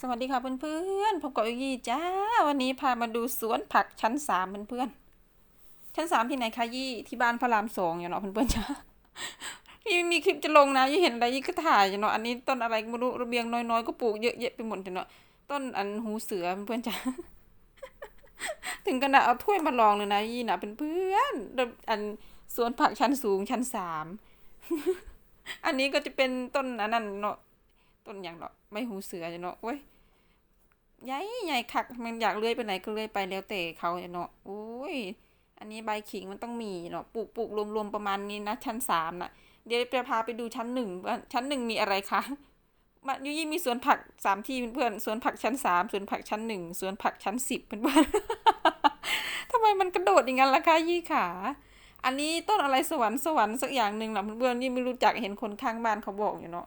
สวัสดีค่ะเพื่อนๆพบกับยี่จ้า วันนี้พามาดูสวนผักชั้นสามเพื่อนๆชั้นสามที่ไหนคะยี่ที่บ้านพระรามสองอยู่เนาะเพื่อนๆจ้ายี่มีคลิปจะลงนะยี่เห็นอะไรยี่ก็ถ่ายอยู่เนาะอันนี้ต้นอะไรไม่รู้ระเบียงน้อยๆก็ปลูกเยอะแยะไปหมดเนาะต้นอันหูเสือเพื่อนๆจ้าถึงขนาดเอาถ้วยมาลองเลยนะยี่นะเป็นเพื่อนๆอันสวนผักชั้นสูงชั้นสามอันนี้ก็จะเป็นต้นอันนั้นเนาะ ต้นอย่างเนาะไม่หูเสือเนาะเว้ยใหญ่ใหญ่คักมันอยากเลื้อยไปไหนก็เลื้อยไปแล้วแต่เขาเนาะโอ้ยอันนี้ใบขิงมันต้องมีเนาะปลูกปลูกรวมๆประมาณนี้นะชั้นสามนะเดี๋ยวจะพาไปดูชั้นหนึ่งว่าชั้นหนึ่งมีอะไรคะมายุยี่มีสวนผักสามที่เพื่อนสวนผักชั้นสามสวนผักชั้นหนึ่งสวนผักชั้นสิบเพื่อนๆทำไมมันกระโดดอย่างนั้นล่ะคะยี่ขาอันนี้ต้นอะไรสวรรค์สวรรค์สักอย่างหนึ่งนะเพื่อนๆนี่ไม่รู้จักเห็นคนข้างบ้านเขาบอกอยู่เนาะ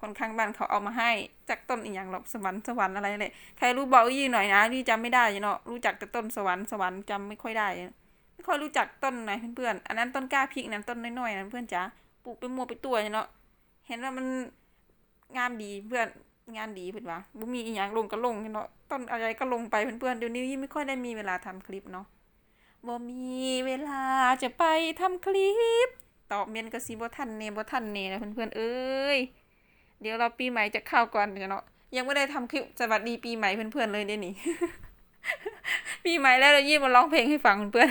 คนข้างบ้านเขาเอามาให้จากต้นอีกอย่างหรอกสวรรค์สวรรค์อะไรเลยใครรู้บอกยี่หน่อยนะยี่จำไม่ได้เนาะรู้จักแต่ต้นสวรรค์สวรรค์จำไม่ค่อยได้ ไม่ค่อยรู้จักต้นไหนเพื่อนๆอันนั้นต้นกล้าพริกนั้นต้นน้อยๆนั้นเพื่อนจ๋าปลูกไปมัวไปตัวเนาะเห็นว่ามันงามดีเพื่อนงานดีเพื่อนวะบุมีอีกอย่างลงก็ลงเนาะต้นอะไรก็ลงไปเพื่อนๆเดี๋ยวนี้ยี่ไม่ค่อยได้มีเวลาทำคลิปเนาะบ่มีเวลาจะไปทำคลิปตอบเมนกระซีบ่ทันเนบ่ทันเนนะเพื่อนๆเอ้ย เดี๋ยวเราปีใหม่จะเข้าก่อนเนาะยังไม่ได้ทำคลิปสวัสดีปีใหม่เพื่อนๆเลยเดี๋ยวนี้ปีใหม่แล้วเรายี่มาร้องเพลงให้ฟังเพื่อน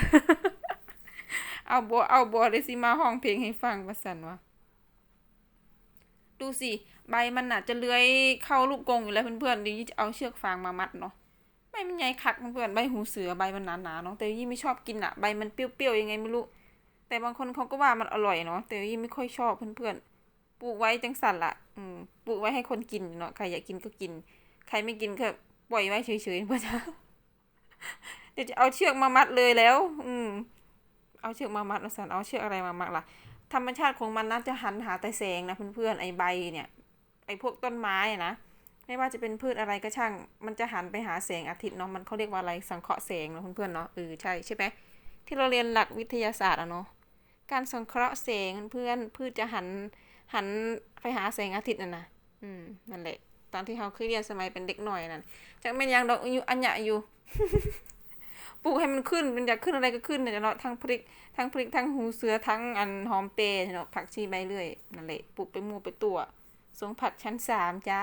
เอาบัวเอาบัวเลยสิมาห้องเพลงให้ฟังมาสันวะดูสิใบมันน่ะจะเลื้อยเข้าลูกกงอยู่แล้วเพื่อนๆเดี๋ยวยี่จะเอาเชือกฟางมามัดเนาะใบมันใหญ่คักเพื่อนใบหูเสือใบมันหนาๆเนาะแต่ยี่ไม่ชอบกินอะใบมันเปรี้ยวๆยังไงไม่รู้แต่บางคนเขาก็ว่ามันอร่อยเนาะแต่ยี่ไม่ค่อยชอบเพื่อนๆปลูกไว้จังสันละ อืมปลูกไว้ให้คนกินเนาะใครอยากกินก็กิน ใครไม่กินก็ปล่อยไว้เฉยๆเพื่อจะเดี๋ยวจะเอาเชือกมามัดเลยแล้ว อืม เอาเชือกมามัดนะสันเอาเชือกอะไรมามัดล่ะธรรมชาติของมันน่าจะหันหาแต่แสงนะเพื่อนๆไอใบเนี่ย ไอพวกต้นไม้นะไม่ว่าจะเป็นพืชอะไรก็ช่าง มันจะหันไปหาแสงอาทิตย์เนาะมันเขาเรียกว่าอะไรสังเคราะห์แสงเนาะเพื่อนๆเนาะเออใช่ใช่ไหมที่เราเรียนหลักวิทยาศาสตร์อะเนาะการสังเคราะห์แสงเพื่อนพืชจะหัน หันไปหาแสงอาทิตย์น่ะนะอืมนั่นแหละ ตอนที่เขาคือเรียนสมัยเป็นเด็กหน่อยนั่นจากแม่นยังดอกอยู่อันหยะอยู่ปลูกให้มันขึ้นมันอยากขึ้นอะไรก็ขึ้นเนี่ยเนาะทั้งพริกทั้งพริกทั้งหูเสือทั้งอันหอมเปรย์เนาะผักชีใบเลื่อยนั่นแหละปลูกไปมูไปตัวสวนผักชั้นสามจ้า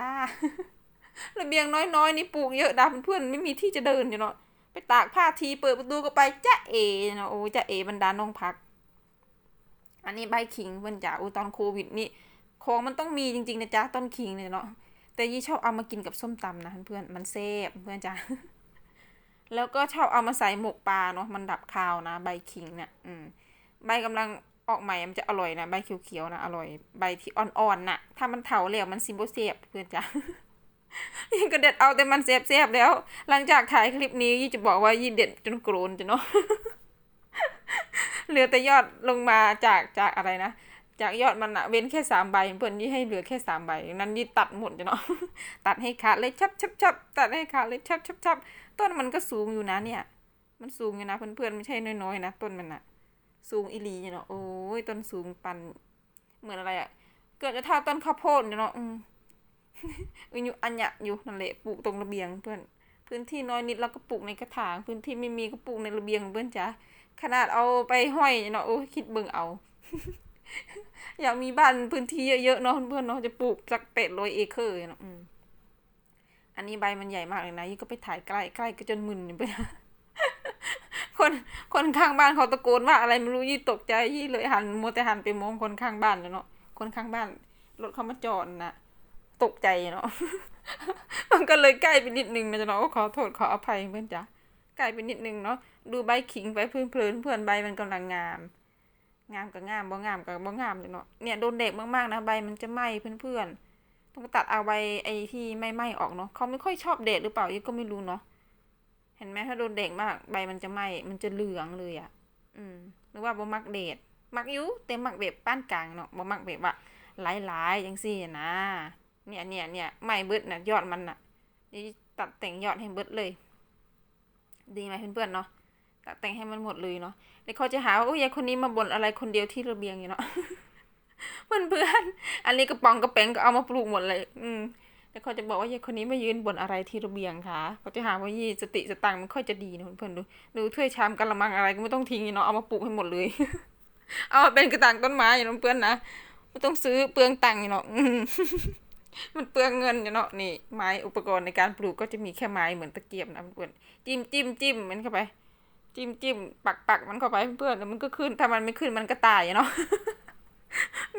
ระเบียงน้อยๆนี่ปลูกเยอะดาเพื่อนไม่มีที่จะเดินเนาะไปตากผ้าทีเปิดประตูก็ไปจ้าเอเนาะโอ้จ้าเอ บรรดาน้องพัก อันนี้ใบขิงเพื่อนจ๋าอูตอนโควิดนี่ของมันต้องมีจริงๆนะจ๊ะต้นขิงเนี่ยเนาะแต่ยี่ชอบเอามากินกับส้มตำนะเพื่อนมันเซฟเพื่อนจ๋าแล้วก็ชอบเอามาใส่หมกปลาเนาะมันดับคาวนะ ใบขิงเนี่ยอืมใบกำลังออกใหม่มันจะอร่อยนะใบเขียวๆนะอร่อยใบที่อ่อนๆน่ะ ถ้ามันเถาแล้วมันซิมโบเซฟเพื่อนจ๋ายี่ก็เด็ดเอาแต่มันเซฟเซฟแล้ว หลังจากถ่ายคลิปนี้ยี่จะบอกว่ายี่เด็ดจนโกรนจะเนาะ เหลือแต่ยอดลงมาจากจากอะไรนะจากยอดมันอะเว้นแค่สามใบเพื่อนยี่ให้เหลือแค่สามใบนั้นยี่ตัดหมดจ้ะเนาะตัดให้ขาดเลยชับชับชับตัดให้ขาดเลยชับชับชับต้นมันก็สูงอยู่นะเนี่ย มันสูงอยู่นะเพื่อนๆไม่ใช่น้อยๆนะต้นมันอะสูงอีลีเนาะโอ้ยต้นสูงปันเหมือนอะไรอะเกิดจะเท่าต้นข้าวโพดเนาะอืมอยู่อันยะอยู่นั่นแหละปลูกตรงระเบียงเพื่อนพื้นที่น้อยนิดเราก็ปลูกในกระถาง พื้นที่ไม่มีก็ปลูกในระเบียงเพื่อนจ้ะ ขนาดเอาไปห้อยเนาะโอ้คิดเบิ่งเอา อยากมีบ้านพื้นที่เยอะๆเนาะเพื่อนๆเนาะจะปลูกสักเป็ดร้อยเอเคอร์เนาะอันนี้ใบมันใหญ่มากเลยนะยี่ก็ไปถ่ายใกล้ใกล้ก็จนมึนไปคนคนข้างบ้านเขาตะโกนว่าอะไรไม่รู้ยี่ตกใจยี่เลยหันมัวแต่หันไปมองคนข้างบ้านเนาะคนข้างบ้านรถเขามาจอดน่ะตกใจเนาะมันก็เลยใกล้ไปนิดนึงนะจ๊ะเนาะขอโทษขออภัยเพื่อนจ้ะ กล้ไปนิดนึงเนาะดูใบขิงไปพื่อนเพลินเพื่อนใบมันกำลังงาม งามกับงามบ่งามกับบ่งามเลยเนาะเนี่ยโดนเด็กมากๆนะใบมันจะไหม้เพื่อนๆต้องตัดเอาใบไอ้ที่ไม่ไหม้ออกเนาะเขาไม่ค่อยชอบเด็ดหรือเปล่ายี่ก็ไม่รู้เนาะเห็นไหมถ้าโดนเด็กมากใบมันจะไหม้มันจะเหลืองเลยอะ อืมหรือว่าบ่มักเด็ดมักอยู่แต่มักแบบป้านกลางเนาะบ่มักแบบว่าหลายๆจังซี่นะเนี่ยเนี่ยเนี่ยไหม่เบิดนะยอดมันน่ะนี่ตัดแต่งยอดให้เบิดเลย ดีไหมเพื่อนๆเนาะตัดแต่งให้มันหมดเลยเนาะเดี๋ยวเขาจะหาว่าโอ้ยยายคนนี้มาบ่นอะไรคนเดียวที่ระเบียงอยู่เนาะเพื่อนๆอันนี้กระป๋องกระแป้งก็เอามาปลูกหมดเลย อืมแล้วเขาจะบอกว่ายายคนนี้มายืนบนอะไรที่ระเบียงคะเขาจะหาว่ายี่สติสตังค์มันค่อยจะดีนะเพื่อนๆดูดูถ้วยชามกะละมังอะไรก็ไม่ต้องทิ้งเนาะเอามาปลูกให้หมดเลย เอามาเป็นกระถางต้นไม้อย่างน้เพื่อนนะไม่ต้องซื้อเปลืองตังค์เนาะ มันเปลืองเงินเนาะนี่ไม้อุปกรณ์ในการปลูกก็จะมีแค่ไม้เหมือนตะเกียบนะเพื่อนจิ้มจิ้มจิ้มมันเข้าไป จิ้มจิ้มปักปักมันเข้าไปเพื่อนแล้วมันก็ขึ้นถ้ามันไม่ขึ้นมันก็ตายเนาะ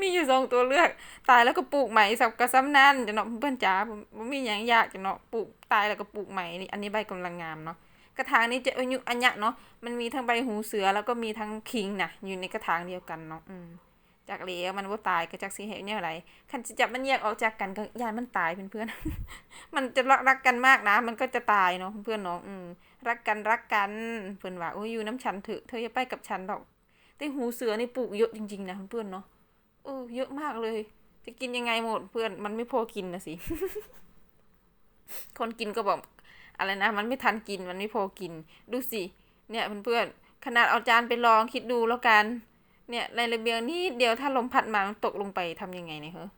มีอยู่สองตัวเลือก ตายแล้วก็ปลูกใหม่สับกระซ้ำนั่นจะเนาะเพื่อนจ๋าผมมีอย่างยากจะเนาะปลูกตายแล้วก็ปลูกใหม่นี่อันนี้ใบกำลังงามเนาะกระถางนี้จะอายุอัญญะเนาะมันมีทั้งใบหูเสือแล้วก็มีทั้งคิงนะอยู่ในกระถางเดียวกันเนาะอืม จากเหลวมันว่าตายก็จากสีเหวเนี่ยอะไรคันจะจับมันแยกออกจากกันก็ยานมันตายเพื่อนๆมันจะรักรักกันมากนะ มันก็จะตายเนาะเพื่อนๆเนาะอืมรักกันรักกันเพื่อนว่าโอ้ยอยู่น้ำฉันเถอะเธออย่าไปกับฉันหรอกแต่หูเสือนี่ปลูกเยอะจริงๆนะเพื่อนๆเนาะเออเยอะมากเลย จะกินยังไงหมดเพื่อนมันไม่พอกินนะสิ คนกินก็บอกอะไรนะ มันไม่ทันกินมันไม่พอกิน ดูสิเนี่ยเพื่อนๆขนาดเอาจานไปลองคิดดูแล้วกัน เนี่ยในระเบียงนี่เดียวถ้าลมพัดมามันตกลงไปทำยังไงเนี่ยเหรอ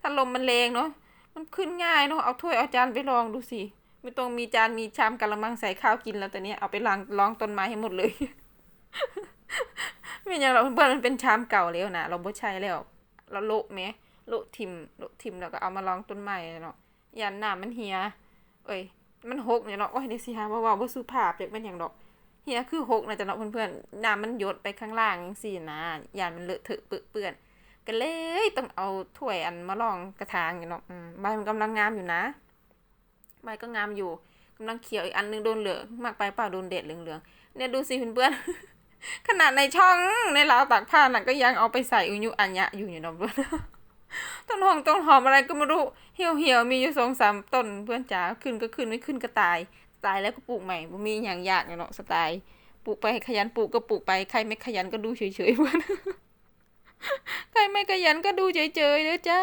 ถ้าลมมันแรงเนาะมันขึ้นง่ายเนาะเอาถ้วยเอาจานไปลองดูสิไม่ต้องมีจานมีชามกะละมังใส่ข้าวกินแล้วแต่เนี้ยเอาไปล้างลองต้นไม้ให้หมดเลยไม่อย่างเราเพื่อนมันเป็นชามเก่าแล้วนะเราบ่ใช้แล้ว เราโละไหมโละทิมโละทิมแล้วก็เอามาลองต้นไม้เนาะยันหน้ำมันเหีย เอ้ย มันหกเนี่ยเนาะโอ้ยเดี๋ยวสิหาว่าเว่าบ่สุภาพเด็กมันอย่างดอก เหียคือหกนะจ๊ะเนาะเพื่อนๆน้ำมันหยดไปข้างล่างจังซี่นะยานมันเลอะเทอะเปื้อนเปื้อนก็เลยต้องเอาถ้วยอันมาลองกระถางอยู่เนาะใบมันกำลังงามอยู่นะใบก็งามอยู่กำลังเขียวอีกอันนึงโดนเหลืองมากไปเปล่าโดนแดดเหลืองๆเนี่ยดูสิเพื่อนๆขนาดในช่องในราวตากผ้าน่ะก็ยังเอาไปใส่อุยุอัญญะอยู่อยู่เนาะเพื่อนต้นหอมต้นหอมอะไรก็ไม่รู้เหี่ยวเหี่ยวมีอยู่สองสามต้นเพื่อนจ๋าขึ้นก็ขึ้นไม่ขึ้นก็ตาย ตายแล้วก็ปลูกใหม่บ่มีอย่างยากเนาะสไตล์ปลูกไปขยันปลูกก็ปลูกไปใครไม่ขยันก็ดูเฉยๆเพื่อนใครไม่ขยันก็ดูเฉยๆเด้อจ้า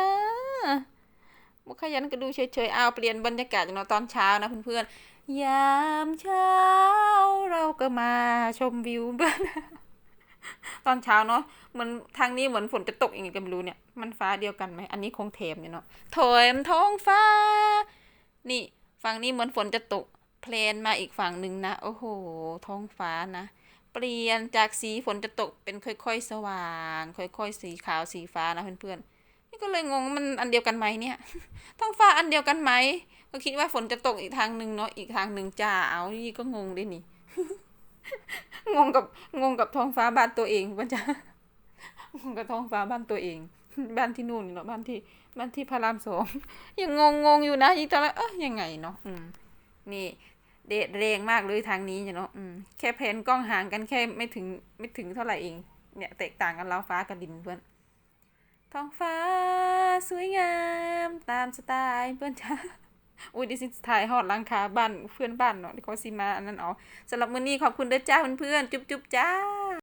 บ่ขยันก็ดูเฉยๆเอาเปลี่ยนบรรยากาศเนาะตอนเช้านะเพื่อนๆยามเช้าเราก็มาชมวิวบ้านตอนเช้าเนาะเหมือนทางนี้เหมือนฝนจะตกอย่างงี้ก็ไม่รู้เนี่ย มันฟ้าเดียวกันไหมอันนี้คงเทมเนี่ยเนาะโถมท้องฟ้า นี่ฝั่งนี้เหมือนฝนจะตก เพลนมาอีกฝั่งหนึ่งนะ โอ้โห ท้องฟ้านะ เปลี่ยนจากสีฝนจะตกเป็นค่อยๆ สว่าง ค่อยๆ สีขาวสีฟ้านะเพื่อนๆ นี่ก็เลยงงมันอันเดียวกันไหมเนี่ย ท้องฟ้าอันเดียวกันไหม ก็คิดว่าฝนจะตกอีกทางหนึ่งเนาะ อีกทางหนึ่งจ้า เอานี่ก็งงด้วยนี่ งงกับงงกับท้องฟ้าบ้านตัวเองป่ะจ๊ะงงกับท้องฟ้าบ้านตัวเอง บ้านที่นู่นเนาะ บ้านที่บ้านที่พระรามสองยังงงงงอยู่นะยิ่งตอนแรกเอ้ยยังไงเนาะ อืมนี่ เดดแรงมากเลยทางนี้เนาะอืมแค่เพนกล้องห่างกันแค่ไม่ถึงไม่ถึงเท่าไหร่เอง เนี่ยแตกต่างกันแล้วฟ้ากับดินเพื่อนท้องฟ้า สวยงาม ตามสไตล์เพื่อนจ้าอุ้ยดิสิถ่ายฮอดลังคาบ้านเพื่อนบ้านเนาะที่เขาสิมาอันนั้นอ๋อสำหรับมื้อนี้ขอบคุณเด้อจ้าเพื่อนๆจุ๊บๆจ้า